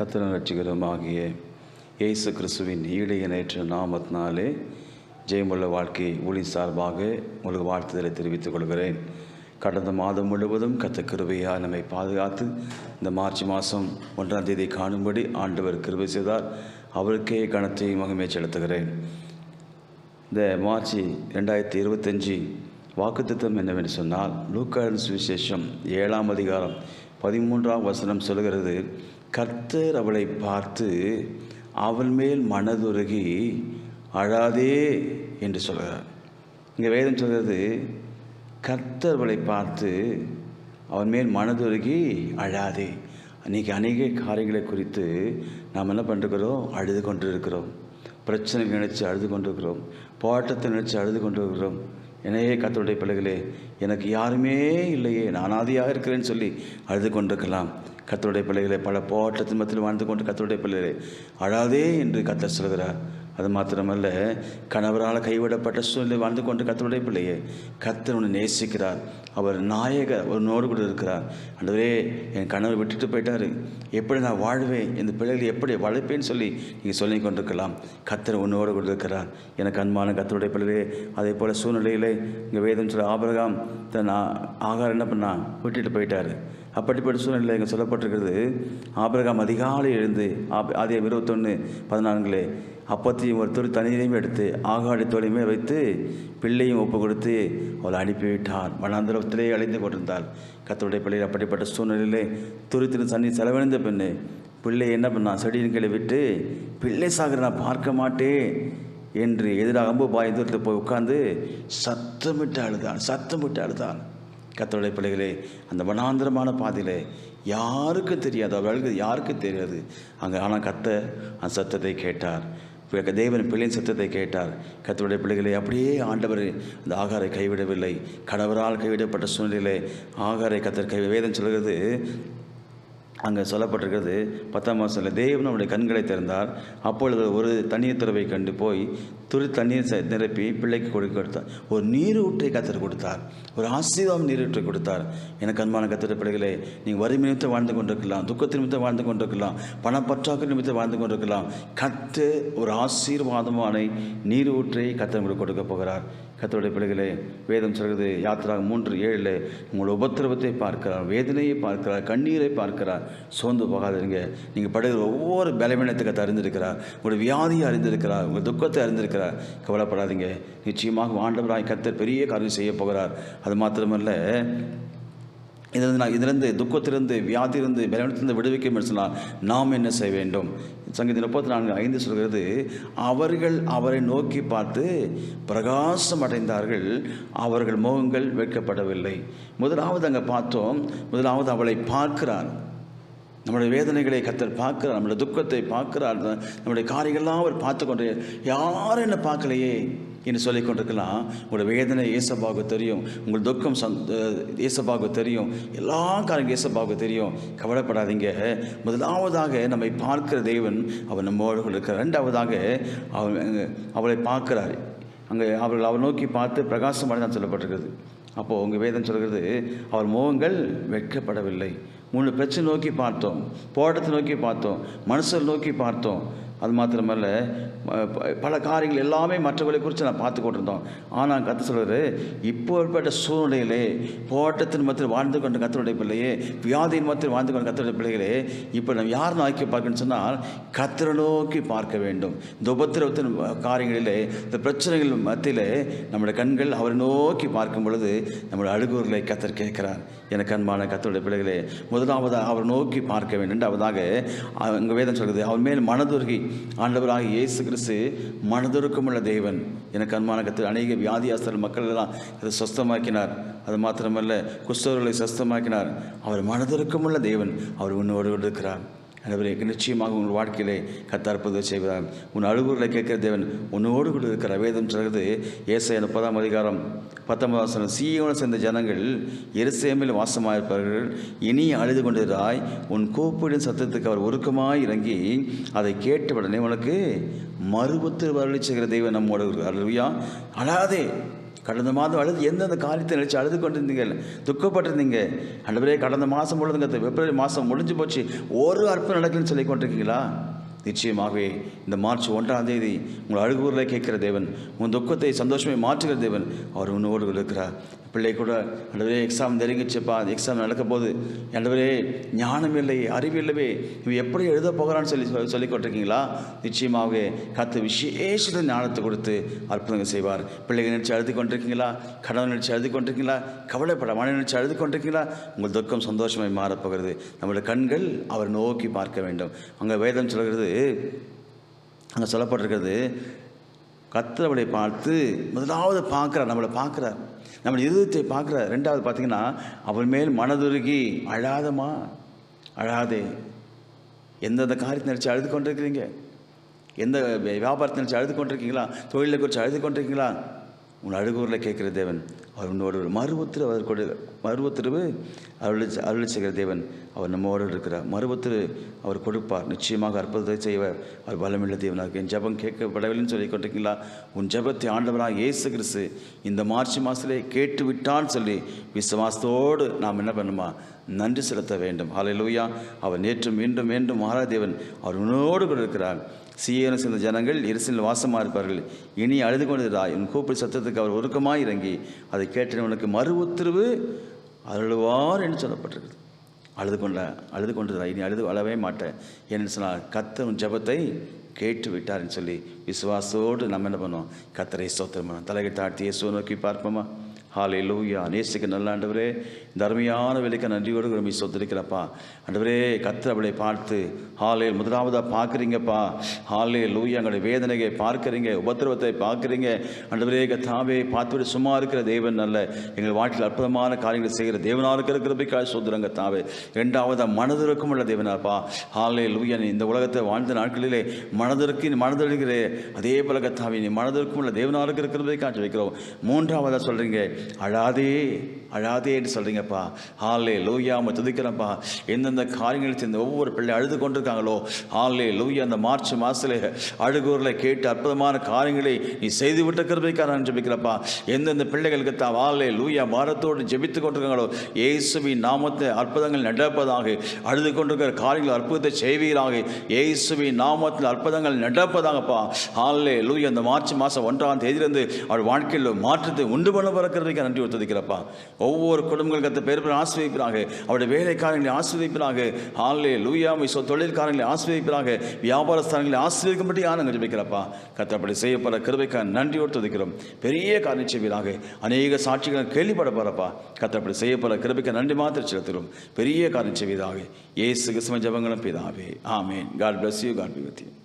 கத்திர ரட்சிகரமாகிய இயேசு கிறிஸ்துவின் ஈடைய நேற்று நாமத்தினாலே ஜெயமுள்ள வாழ்க்கை ஒளி சார்பாக உங்களுக்கு வாழ்த்துதலை தெரிவித்துக் கொள்கிறேன். கடந்த மாதம் முழுவதும் கத்த கிருபையாக நம்மை பாதுகாத்து இந்த மார்ச் மாதம் ஒன்றாம் தேதி காணும்படி ஆண்டவர் கிருபை செய்தார். அவருக்கே கணத்தை மகிமை செலுத்துகிறேன். இந்த மார்ச் ரெண்டாயிரத்தி இருபத்தஞ்சி வாக்குத்தம் என்னவென்று சொன்னால் லூக்கான் சுவிசேஷம் ஏழாம் அதிகாரம் பதிமூன்றாம் வசனம் சொல்கிறது கர்த்தர் அவளை பார்த்து அவள் மேல் மனதுருகி அழாதே என்று சொல்கிறார். இங்கே வேதம் சொல்கிறது கர்த்தர் அவளை பார்த்து அவன் மேல் மனதுருகி அழாதே. அன்றைக்கி அநேக காரியங்களை குறித்து நாம் என்ன பண்ணிருக்கிறோம்? அழுது கொண்டு இருக்கிறோம் பிரச்சனை நினைச்சு அழுது கொண்டிருக்கிறோம். போராட்டத்தை நினைச்சு அழுது கொண்டிருக்கிறோம். என்னையே கத்தருடைய பிள்ளைகளே எனக்கு யாருமே இல்லையே நான் ஆதியாக இருக்கிறேன்னு சொல்லி அழுது கொண்டிருக்கலாம். கத்தருடைய பிள்ளைகளை பல போராட்டத்தின் மத்தியில் வாழ்ந்து கொண்டு கத்தருடைய பிள்ளைகளே அழாதே என்று கத்தர் சொல்கிறார் அது மாத்திரமல்ல கணவரால் கைவிடப்பட்ட சூழ்நிலை வாழ்ந்து கொண்டு கத்தருடைய பிள்ளையே கத்தர் உன்னை நேசிக்கிறார். அவர் நாயகர் உன்னோடு கூட இருக்கிறார். அண்டவரே என் கணவர் விட்டுட்டு போயிட்டாரு. எப்படி நான் வாழ்வேன்? இந்த பிள்ளைகளை எப்படி வளர்ப்பேன்னு சொல்லி நீங்கள் சொல்லி கொண்டிருக்கலாம். கத்தர் உன்னோடு கூட இருக்கிறார். எனக்கு அன்பான கத்தருடைய பிள்ளைகளே அதே போல் சூழ்நிலையிலே இங்கே வேதம் சொல்ல ஆபரகாம் தன் ஆகாரம் என்ன பண்ணா விட்டுட்டு போயிட்டார். அப்படிப்பட்ட சூழ்நிலை இங்கே சொல்லப்பட்டிருக்கிறது ஆபிரகாம் அதிகாலை எழுந்து ஆப் ஆதியம் இருபத்தொன்று பதினான்குலே அப்பத்தையும் ஒரு துரு தண்ணீரையும் எடுத்து ஆகாடி தோலையுமே வைத்து பிள்ளையும் ஒப்பு கொடுத்து அவளை அனுப்பிவிட்டார். வனாந்திரத்திலே அழிந்து கொண்டிருந்தாள். கத்தருடைய பிள்ளை அப்படிப்பட்ட சூழ்நிலையிலே துருத்தின தண்ணி செலவழிந்த பெண்ணு பிள்ளை என்ன பண்ணான் செடியின் கீழே விட்டு பிள்ளை சாகிற நான் பார்க்க மாட்டேன் என்று எதிராக அம்பு பாய் தூரத்தில் போய் உட்கார்ந்து சத்தமிட்டு அழுதான் சத்தமிட்டு அழுதான். கத்தோடைய பிள்ளைகளே அந்த வனாந்திரமான பாதையில் யாருக்கும் தெரியாது? அவர்களுக்கு யாருக்கும் தெரியாது? அங்கே ஆனால் கத்த அந்த சத்தத்தை கேட்டார். பிறகு தேவன் பிள்ளையின் சத்தத்தை கேட்டார். கத்தருடைய பிள்ளைகளை அப்படியே ஆண்டவர் அந்த ஆகாரை கைவிடவில்லை. கடவரால் கைவிடப்பட்ட சூழ்நிலையிலே ஆகாரை கத்தர் கை வேதம் சொல்கிறது அங்கே சொல்லப்பட்டிருக்கிறது பத்தாம் மாதத்தில் தேவன் அவருடைய கண்களை திறந்தார். அப்பொழுது ஒரு தண்ணீர் துறவை கண்டு போய் துரு தண்ணீர் ச- நிரப்பி பிள்ளைக்கு கொடுக்க கொடுத்தார். ஒரு நீரூற்றை கத்தர் கொடுத்தார். ஒரு ஆசீர்வாதம் நீரூற்றை கொடுத்தார். எனக்கு அன்பான கத்திர பிள்ளைகளே நீங்கள் வறுமை நிமித்தம் வாழ்ந்து கொண்டிருக்கலாம் துக்கத்தின் நிமித்தம் வாழ்ந்து கொண்டிருக்கலாம் பணப்பற்றாக்கு நிமித்தம் வாழ்ந்து கொண்டிருக்கலாம். கத்து ஒரு ஆசீர்வாதமான நீரூற்றை கத்தர் உங்களுக்கு கொடுக்க போகிறார். கத்தருடைய பிள்ளைகளே வேதம் சொல்கிறது யாத்திரா மூன்று ஏழில் உங்கள் உபத்திரவத்தை பார்க்கிறார் வேதனையை பார்க்கிறார் கண்ணீரை பார்க்கிறார் சோர்ந்து போகாதீங்க நீங்கள் படுகிற ஒவ்வொரு பலவீனத்துக்கு அறிந்திருக்கிறார். உங்களுடைய வியாதியை அறிந்திருக்கிறார் உங்கள் துக்கத்தை அறிந்திருக்கிறார். கவலைப்படாதீங்க. நிச்சயமாக ஆண்டவராய் கத்தர் பெரிய காரியம் செய்ய போகிறார். அது மாத்திரமல்ல இதிலிருந்து நான் இதிலிருந்து துக்கத்திலிருந்து வியாதியிலிருந்து பலவீனத்திலிருந்து விடுவிக்க சொன்னால் நாம் என்ன செய்ய வேண்டும்? சங்கீதம் முப்பத்தி நான்கு ஐந்து சொல்கிறது அவர்கள் அவரை நோக்கி பார்த்து பிரகாசம் அடைந்தார்கள் அவர்கள் முகங்கள் வெட்கப்படவில்லை. முதலாவது அங்கே பார்த்தோம் முதலாவது அவளை பார்க்கிறார். நம்முடைய வேதனைகளை கத்தர் பார்க்கிறார் நம்முடைய துக்கத்தை பார்க்கிறார் நம்முடைய காரியங்கள்லாம் அவர் பார்த்து கொண்டு யாரும் என்ன பார்க்கலையே. என்று சொல்லி கொண்டிருக்கலாம். உங்களோட வேதனை ஏசப்பாவுக்கு தெரியும். உங்கள் துக்கம் சந் ஏசப்பாவுக்கு தெரியும். எல்லா காரணம் ஏசப்பாவுக்கு தெரியும். கவலைப்படாதீங்க. முதலாவதாக நம்மை பார்க்கிற தேவன் அவர் நம்மோடு இருக்கிறார். ரெண்டாவதாக அவர் அவளை பார்க்கிறார். அங்கே அவர்கள் அவர் நோக்கி பார்த்து பிரகாசமாக தான் சொல்லப்பட்டிருக்கிறது. அப்போது உங்கள் வேதம் சொல்கிறது அவர் முகங்கள் வெட்கப்படவில்லை. மூணு பிரச்சனை நோக்கி பார்த்தோம். போராட்டத்தை நோக்கி பார்த்தோம். மனுஷர் நோக்கி பார்த்தோம். அது மாத்திரமல்ல ப- பல காரியங்கள் எல்லாமே மற்றவர்களை குறித்து நான் பார்த்து கொண்டிருந்தோம். ஆனால் கற்று சொல்கிறது இப்போ ஏற்பட்ட சூழ்நிலையிலே போட்டத்தின் மத்தியில் வாழ்ந்து கொண்ட கத்தருடைய பிள்ளையே வியாதியின் மத்தியில் வாழ்ந்து கொண்ட கத்தருடைய பிள்ளைகளே இப்போ நம்ம யார் நோக்கி பார்க்கணும்னு சொன்னால் கத்தரை நோக்கி பார்க்க வேண்டும். இந்த உபத்திரவத்தின் காரியங்களிலே இந்த பிரச்சனைகள் மத்தியிலே நம்முடைய கண்கள் அவரை நோக்கி பார்க்கும் பொழுது நம்முடைய அழுகுறலை கத்தர் கேட்கிறார். எனக்கு அன்பான கத்தருடைய பிள்ளைகளே முதலாவதாக அவர் நோக்கி பார்க்க வேண்டும். இரண்டாவதாக அங்கே வேதம் சொல்கிறது அவர் மேல் மனதுருகி ஆண்டவராக இயேசு கிறிஸ்து மனதுருக்கமுள்ள தேவன். எனக்கு அன்மானகத்தில் அநேக வியாதியாஸ்தர் மக்கள் எல்லாம் இதை சொஸ்தமாக்கினார். அது மாத்திரமல்ல குஸ்தவர்களை சொஸ்தமாக்கினார். அவர் மனதுருக்கமுள்ள தேவன் அவர் உன்னோடு இருக்கிறார். எனவே நிச்சயமாக உங்கள் வாழ்க்கையிலே கத்தார்ப்பது செய்வதால் உன் அழுகுறலை கேட்கிற தேவன் உன்னோடு கூட இருக்கிற வேதம் சொல்கிறது ஏசை முப்பதாம் அதிகாரம் பத்தொன்பதாம் வசனம் சீயோன சேர்ந்த ஜனங்கள் எருசலேமில் வாசமாயிருப்பார்கள். இனி அழுது கொண்டிருந்தாய் உன் கூப்பிடும் சத்தத்துக்கு அவர் உருக்கமாய் இறங்கி அதை கேட்டவுடனே உனக்கு மறுபத்து வரலி செய்கிற தெய்வம் நம்மோடு அழுவியா அழாதே. கடந்த மாதம் அழுது எந்தெந்த காரியத்தை நினச்சி அழுது கொண்டிருந்தீங்க துக்கப்பட்டிருந்தீங்க. ஆண்டவரே கடந்த மாதம் முழுதுங்க பிப்ரவரி மாதம் முடிஞ்சு போச்சு. ஒரு அற்புதம் நடக்கலன்னு சொல்லி கொண்டிருக்கீங்களா? நிச்சயமாகவே இந்த மார்ச் ஒன்றாம் தேதி உங்கள் அழுகூரில் கேட்கிற தேவன் உன் துக்கத்தை சந்தோஷமே மாற்றுகிற தேவன் அவர் உன்னோடு இருக்கிறார். பிள்ளை கூட ஆண்டவரே எக்ஸாம் நெருங்கிச்சுப்பா அந்த எக்ஸாம் நடக்க போது ஆண்டவரே ஞானம் இல்லை அறிவு இல்லவே இவன் எப்படி எழுத போகிறான்னு சொல்லி சொல்லி- சொல்லிக் கொண்டிருக்கீங்களா நிச்சயமாகவே கத்து விசேஷ ஞானத்தை கொடுத்து அற்புதங்கள் செய்வார். பிள்ளைகள் நினைச்சு அழுது கொண்டிருக்கீங்களா? கடவுள் நினைச்சு எழுதி கொண்டிருக்கீங்களா? கவலைப்பட மன நினைச்சு அழுது கொண்டிருக்கீங்களா? உங்கள் துக்கம் சந்தோஷமாய் மாறப்போகிறது. நம்முடைய கண்கள் அவர் நோக்கி பார்க்க வேண்டும். அங்கே வேதம் சொல்கிறது அங்கே சொல்லப்பட்டிருக்கிறது கத்தவளை பார்த்து முதலாவது பார்க்குறார் நம்மளை பார்க்குறார். நம்ம இருதயத்தை பார்க்குறார். ரெண்டாவது பார்த்தீங்கன்னா அவள் மேல் மனதுருகி அழாதமா அழாதே. எந்தெந்த காரியத்தை நினச்சி அழுது கொண்டிருக்கிறீங்க? எந்த வியாபாரத்தை நினச்சி அழுது கொண்டிருக்கீங்களா? தொழிலை குறித்து அழுது கொண்டிருக்கீங்களா? உன் அழுகூரில் கேட்குற தேவன் அவர் உன்னோடு ஒரு மறு அவர் கொடு மறு உத்தரவு அருளி அருளி செய்கிற தேவன். அவர் நம்மோடு இருக்கிறார். மறு அவர் கொடுப்பார். நிச்சயமாக அற்புதத்தை செய்வார். அவர் பலமில்ல தேவனாக. என் ஜெபம் கேட்கப்படவில்லைன்னு சொல்லி கொண்டிருக்கீங்களா? உன் ஜெபத்தை ஆண்டவராக இயேசு கிறிஸ்து இந்த மார்ச் மாதத்திலே கேட்டு விட்டான்னு சொல்லி விசுவாசத்தோடு நாம் என்ன பண்ணுமா? நன்றி செலுத்த வேண்டும். ஹalleluya அவர் நேற்றும் மீண்டும் மீண்டும் மகாராதேவன் அவர் உன்னோடு கூட இருக்கிறார். சீயன சேர்ந்த ஜனங்கள் எரிசலில் வாசமாக இருப்பார்கள். இனி அழுது கொண்டிருந்தாய் உன் கூப்பிடு சத்தத்துக்கு அவர் உருக்கமாக இறங்கி அதை அதை கேட்டவனுக்கு மறு உத்தரவு அழுவார் என்று சொல்லப்பட்டிருக்குது. அழுது கொண்ட அழுது கொண்டிருந்தாய் இனி அழுது அழவே மாட்டேன் ஏன்னு சொன்னால் கத்தன் ஜபத்தை ஜெபத்தை கேட்டு விட்டார்னு சொல்லி விசுவாசோடு நம்ம என்ன பண்ணுவோம்? கத்தரை ஸ்தோத்திரம் பண்ணுவோம். தலையை தாழ்த்தி இயேசுவை நோக்கி பார்ப்போமா? ஹாலே லூயா நேசிக்க நல்ல ஆண்டவரே இந்த அருமையான விலைக்கு நன்றியோடு விரும்பி சொத்திருக்கிறப்பா. ஆண்டவரே கத்திர அவளை பார்த்து ஹாலே முதலாவதாக பார்க்குறீங்கப்பா. ஹாலே லூயா எங்களுடைய வேதனையை பார்க்குறீங்க உபத்திரவத்தை பார்க்குறீங்க. ஆண்டவரே கத்தாவே பார்த்துவிட சும்மா இருக்கிற தேவன் அல்ல. எங்கள் வாழ்க்கையில் அற்புதமான காரியங்களை செய்கிற தேவனாக இருக்கிற கிருபைக்காக சோதரங்க தாவே ரெண்டாவதாக மனதிற்கும் உள்ள தேவனாப்பா. ஹாலே லூயா நீ இந்த உலகத்தை வாழ்ந்த நாட்களிலே மனதிற்கு நீ மனதிருக்கிறே அதே போல கத்தாவே நீ மனதிற்கும் உள்ள தேவனாக இருக்கிற கிருபைக்காக வைக்கிறோம் மூன்றாவதாக சொல்கிறீங்க அழாதே அழாதே என்று சொல்கிறீங்கப்பா ஹாலே நம்ம துதிக்கிறப்பா எந்தெந்த காரியங்கள் செய்த ஒவ்வொரு பிள்ளை அழுது கொண்டிருக்காங்களோ ஹாலே லூயா அந்த மார்ச் மாதத்தில் அழுகூரில் கேட்டு அற்புதமான காரியங்களை நீ செய்து விட்ட கிருபைக்காக ஜெபிக்கிறப்பா. எந்தெந்த பிள்ளைகளுக்கு தா ஹாலே லூயா பாரத்தோடு ஜெபித்து கொண்டிருக்காங்களோ இயேசுவின் நாமத்தை அற்புதங்கள் நடப்பதாக அழுது கொண்டிருக்கிற காரியங்கள் அற்புதத்தை செய்வீராக. இயேசுவின் நாமத்தில் அற்புதங்கள் நடப்பதாகப்பா. ஹாலே லூயா அந்த மார்ச் மாதம் ஒன்றாம் தேதியிலிருந்து அவள் வாழ்க்கையில் மாற்றத்தை உண்டு பண்ண பிறக்கிறதுக்கு நன்றி ஒத்துதிக்கிறப்பா ஒவ்வொரு குடும்பங்கள் கத்த பேர் பேர் ஆசிரியப்பாக அவருடைய வேலைக்காரங்களை ஆசிரியப்பாக ஆன்லே லூயா மிசோ தொழில்காரங்களை ஆசிரியப்பாக வியாபாரஸ்தானங்களை ஆசிரியக்கும்படி ஆனங்க ஜெபிக்கிறப்பா கத்த அப்படி செய்யப்பட கிருபைக்காக நன்றி ஒத்துதிக்கிறோம் பெரிய காரியம் செய்வீராக. அநேக சாட்சிகள் கேள்விப்பட போகிறப்பா கத்தப்படி செய்யப்பட கிருபைக்கு நன்றி மாத்திர செலுத்துகிறோம். பெரிய காரியம் செய்வீராக. ஏசு கிருஷ்ண ஜபங்களும் பிதாவே. Amen God bless you God be with